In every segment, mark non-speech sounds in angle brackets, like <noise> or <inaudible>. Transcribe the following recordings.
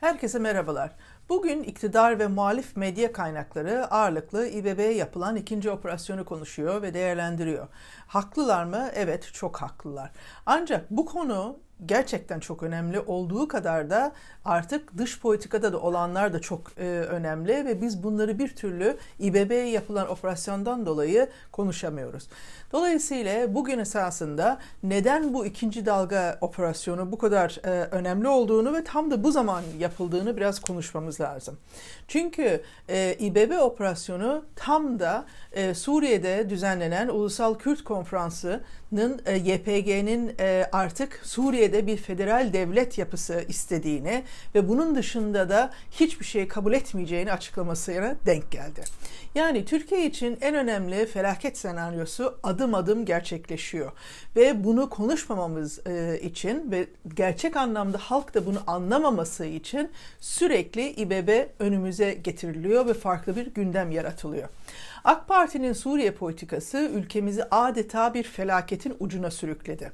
Herkese merhabalar. Bugün iktidar ve muhalif medya kaynakları ağırlıklı İBB'ye yapılan ikinci operasyonu konuşuyor ve değerlendiriyor. Haklılar mı? Evet, çok haklılar. Ancak bu konu gerçekten çok önemli olduğu kadar da artık dış politikada da olanlar da çok e, önemli ve biz bunları bir türlü İBB'ye yapılan operasyondan dolayı konuşamıyoruz. Dolayısıyla bugün esasında neden bu ikinci dalga operasyonu bu kadar e, önemli olduğunu ve tam da bu zaman yapıldığını biraz konuşmamız lazım. Çünkü e, İBB operasyonu tam da e, Suriye'de düzenlenen Ulusal Kürt Konferansı'nın e, YPG'nin e, artık Suriye'de bir federal devlet yapısı istediğini ve bunun dışında da hiçbir şey kabul etmeyeceğini açıklamasına denk geldi. Yani Türkiye için en önemli felaket senaryosu adım adım gerçekleşiyor. Ve bunu konuşmamamız e, için ve gerçek anlamda halk da bunu anlamaması için sürekli İBB önümüze getiriliyor ve farklı bir gündem yaratılıyor. AK Parti'nin Suriye politikası ülkemizi adeta bir felaketin ucuna sürükledi.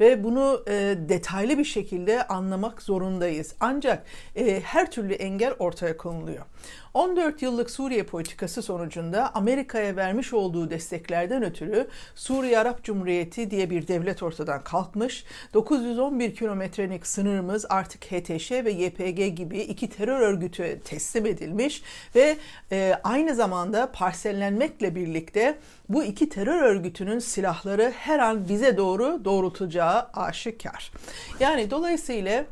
Ve bunu e, detaylı bir şekilde anlamak zorundayız. Ancak e, her türlü engel ortaya konuluyor. 14 yıllık Suriye politikası sonucunda Amerika'ya vermiş olduğu desteklerden ötürü Suriye Arap Cumhuriyeti diye bir devlet ortadan kalkmış. 911 kilometrelik sınırımız artık HTŞ ve YPG gibi iki terör örgütü teslim edilmiş ve e, aynı zamanda parsellenmekle birlikte bu iki terör örgütünün silahları her an bize doğru doğrultacağı aşikar. Yani dolayısıyla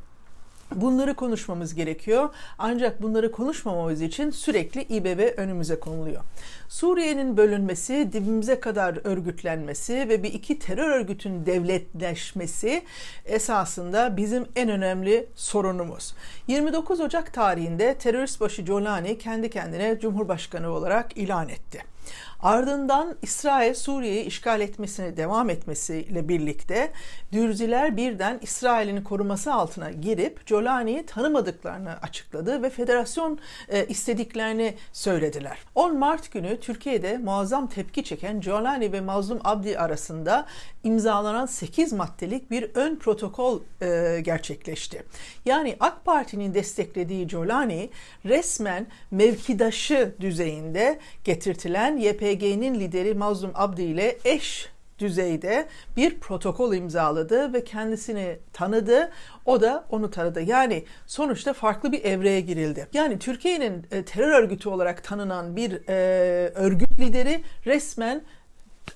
Bunları konuşmamız gerekiyor. Ancak bunları konuşmamamız için sürekli İBB önümüze konuluyor. Suriye'nin bölünmesi, dibimize kadar örgütlenmesi ve bir iki terör örgütün devletleşmesi esasında bizim en önemli sorunumuz. 29 Ocak tarihinde terörist başı Jolani kendi kendine Cumhurbaşkanı olarak ilan etti. Ardından İsrail Suriye'yi işgal etmesine devam etmesiyle birlikte Dürziler birden İsrail'in koruması altına girip Jolani'yi tanımadıklarını açıkladı ve federasyon e, istediklerini söylediler. 10 Mart günü Türkiye'de muazzam tepki çeken Jolani ve Mazlum Abdi arasında imzalanan 8 maddelik bir ön protokol e, gerçekleşti. Yani AK Parti'nin desteklediği Jolani resmen mevkidaşı düzeyinde getirtilen YPG'nin lideri Mazlum Abdi ile eş düzeyde bir protokol imzaladı ve kendisini tanıdı. O da onu tanıdı. Yani sonuçta farklı bir evreye girildi. Yani Türkiye'nin e, terör örgütü olarak tanınan bir e, örgüt lideri resmen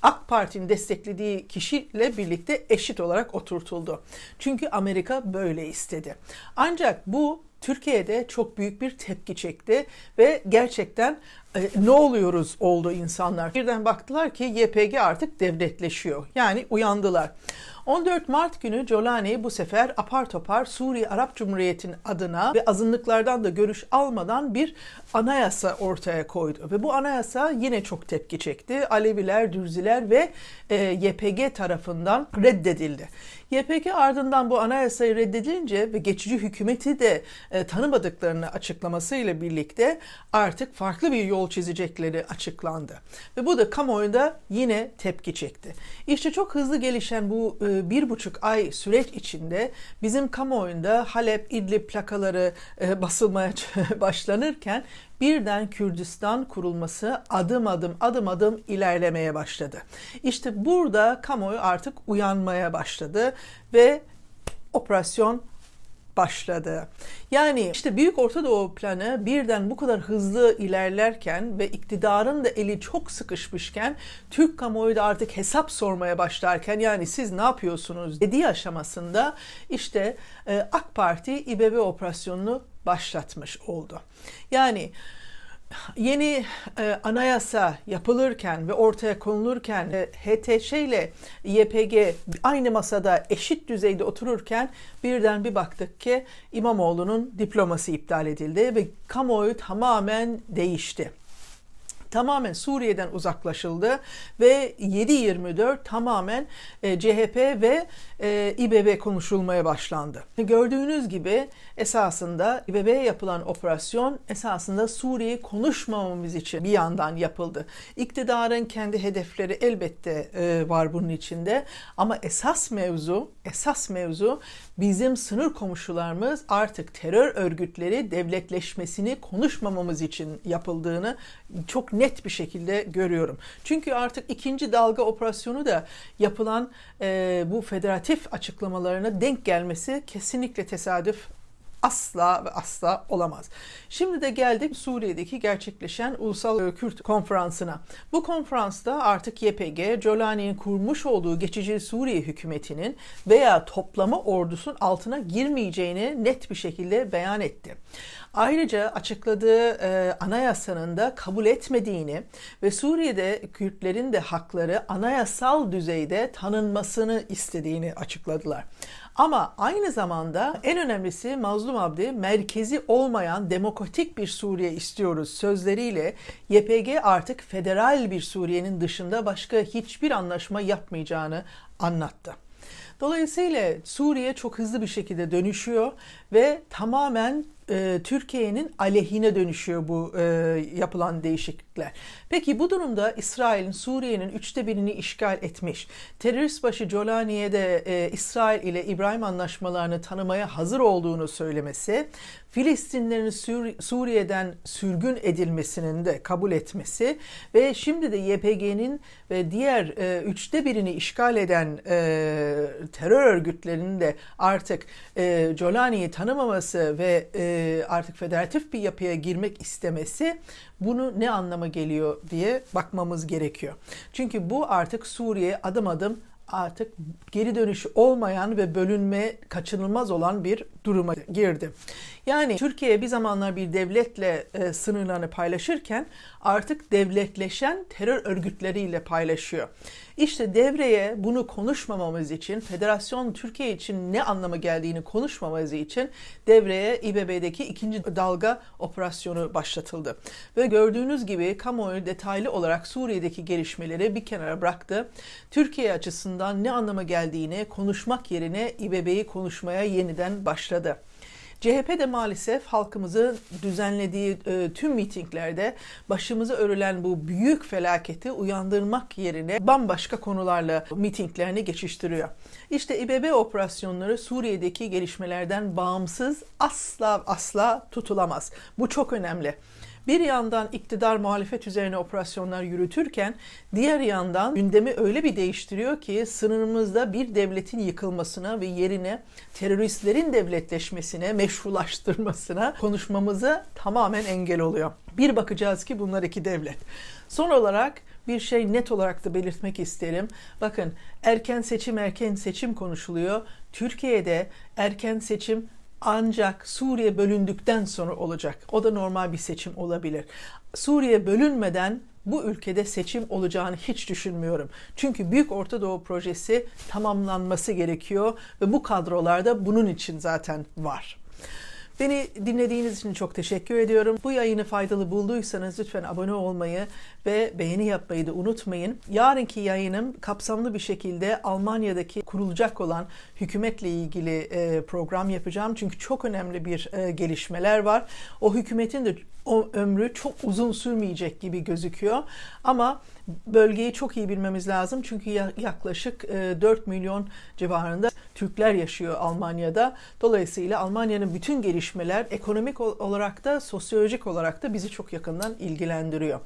AK Parti'nin desteklediği kişiyle birlikte eşit olarak oturtuldu. Çünkü Amerika böyle istedi. Ancak bu Türkiye'de çok büyük bir tepki çekti ve gerçekten e, ne oluyoruz oldu insanlar. Birden baktılar ki YPG artık devletleşiyor. Yani uyandılar. 14 Mart günü Jolani bu sefer apar topar Suriye Arap Cumhuriyeti'nin adına ve azınlıklardan da görüş almadan bir anayasa ortaya koydu. Ve bu anayasa yine çok tepki çekti. Aleviler, Dürziler ve e, YPG tarafından reddedildi. YPG ardından bu anayasayı reddedilince ve geçici hükümeti de e, tanımadıklarını açıklamasıyla birlikte artık farklı bir yol çizecekleri açıklandı. Ve bu da kamuoyunda yine tepki çekti. İşte çok hızlı gelişen bu e, bir buçuk ay süreç içinde bizim kamuoyunda Halep, İdlib plakaları e, basılmaya <laughs> başlanırken birden Kürdistan kurulması adım adım adım adım ilerlemeye başladı. İşte burada kamuoyu artık uyanmaya başladı ve operasyon başladı. Yani işte Büyük Orta Doğu planı birden bu kadar hızlı ilerlerken ve iktidarın da eli çok sıkışmışken Türk kamuoyu da artık hesap sormaya başlarken yani siz ne yapıyorsunuz dediği aşamasında işte e, AK Parti İBB operasyonunu başlatmış oldu. Yani yeni e, anayasa yapılırken ve ortaya konulurken e, HTŞ ile YPG aynı masada eşit düzeyde otururken birden bir baktık ki İmamoğlu'nun diploması iptal edildi ve kamuoyu tamamen değişti. Tamamen Suriye'den uzaklaşıldı ve 7-24 tamamen e, CHP ve e, İBB konuşulmaya başlandı. Gördüğünüz gibi esasında İBB'ye yapılan operasyon esasında Suriye'yi konuşmamamız için bir yandan yapıldı. İktidarın kendi hedefleri elbette e, var bunun içinde ama esas mevzu, esas mevzu bizim sınır komşularımız artık terör örgütleri devletleşmesini konuşmamamız için yapıldığını çok net bir şekilde görüyorum. Çünkü artık ikinci dalga operasyonu da yapılan e, bu federatif açıklamalarına denk gelmesi kesinlikle tesadüf asla ve asla olamaz. Şimdi de geldik Suriye'deki gerçekleşen Ulusal Kürt Konferansı'na. Bu konferansta artık YPG, Jolani'nin kurmuş olduğu geçici Suriye hükümetinin veya toplama ordusun altına girmeyeceğini net bir şekilde beyan etti. Ayrıca açıkladığı e, anayasanın da kabul etmediğini ve Suriye'de Kürtlerin de hakları anayasal düzeyde tanınmasını istediğini açıkladılar. Ama aynı zamanda en önemlisi Mazlum Abdi merkezi olmayan demokratik bir Suriye istiyoruz sözleriyle YPG artık federal bir Suriye'nin dışında başka hiçbir anlaşma yapmayacağını anlattı. Dolayısıyla Suriye çok hızlı bir şekilde dönüşüyor ve tamamen e, Türkiye'nin aleyhine dönüşüyor bu e, yapılan değişiklikler. Peki bu durumda İsrail'in Suriye'nin üçte birini işgal etmiş, terörist başı Jolani'ye de e, İsrail ile İbrahim anlaşmalarını tanımaya hazır olduğunu söylemesi, Filistinlerin Sur- Suriye'den sürgün edilmesinin de kabul etmesi ve şimdi de YPG'nin ve diğer e, üçte birini işgal eden e, terör örgütlerinin de artık e, Jolani'yi tanımaması ve e, artık federatif bir yapıya girmek istemesi bunu ne anlama geliyor diye bakmamız gerekiyor. Çünkü bu artık Suriye adım adım artık geri dönüşü olmayan ve bölünme kaçınılmaz olan bir duruma girdi. Yani Türkiye bir zamanlar bir devletle e, sınırlarını paylaşırken artık devletleşen terör örgütleriyle paylaşıyor. İşte devreye bunu konuşmamamız için, federasyon Türkiye için ne anlama geldiğini konuşmamamız için devreye İBB'deki ikinci dalga operasyonu başlatıldı. Ve gördüğünüz gibi kamuoyu detaylı olarak Suriye'deki gelişmeleri bir kenara bıraktı. Türkiye açısından ne anlama geldiğini konuşmak yerine İBB'yi konuşmaya yeniden başladı. CHP de maalesef halkımızın düzenlediği e, tüm mitinglerde başımıza örülen bu büyük felaketi uyandırmak yerine bambaşka konularla mitinglerini geçiştiriyor. İşte İBB operasyonları Suriye'deki gelişmelerden bağımsız asla asla tutulamaz. Bu çok önemli bir yandan iktidar muhalefet üzerine operasyonlar yürütürken diğer yandan gündemi öyle bir değiştiriyor ki sınırımızda bir devletin yıkılmasına ve yerine teröristlerin devletleşmesine, meşrulaştırmasına konuşmamızı tamamen engel oluyor. Bir bakacağız ki bunlar iki devlet. Son olarak bir şey net olarak da belirtmek isterim. Bakın erken seçim erken seçim konuşuluyor. Türkiye'de erken seçim ancak Suriye bölündükten sonra olacak. O da normal bir seçim olabilir. Suriye bölünmeden bu ülkede seçim olacağını hiç düşünmüyorum. Çünkü Büyük Orta Doğu projesi tamamlanması gerekiyor ve bu kadrolarda bunun için zaten var. Beni dinlediğiniz için çok teşekkür ediyorum. Bu yayını faydalı bulduysanız lütfen abone olmayı ve beğeni yapmayı da unutmayın. Yarınki yayınım kapsamlı bir şekilde Almanya'daki kurulacak olan hükümetle ilgili e, program yapacağım. Çünkü çok önemli bir e, gelişmeler var. O hükümetin de o ömrü çok uzun sürmeyecek gibi gözüküyor. Ama bölgeyi çok iyi bilmemiz lazım. Çünkü yaklaşık 4 milyon civarında Türkler yaşıyor Almanya'da. Dolayısıyla Almanya'nın bütün gelişmeler ekonomik olarak da sosyolojik olarak da bizi çok yakından ilgilendiriyor.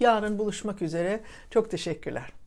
Yarın buluşmak üzere. Çok teşekkürler.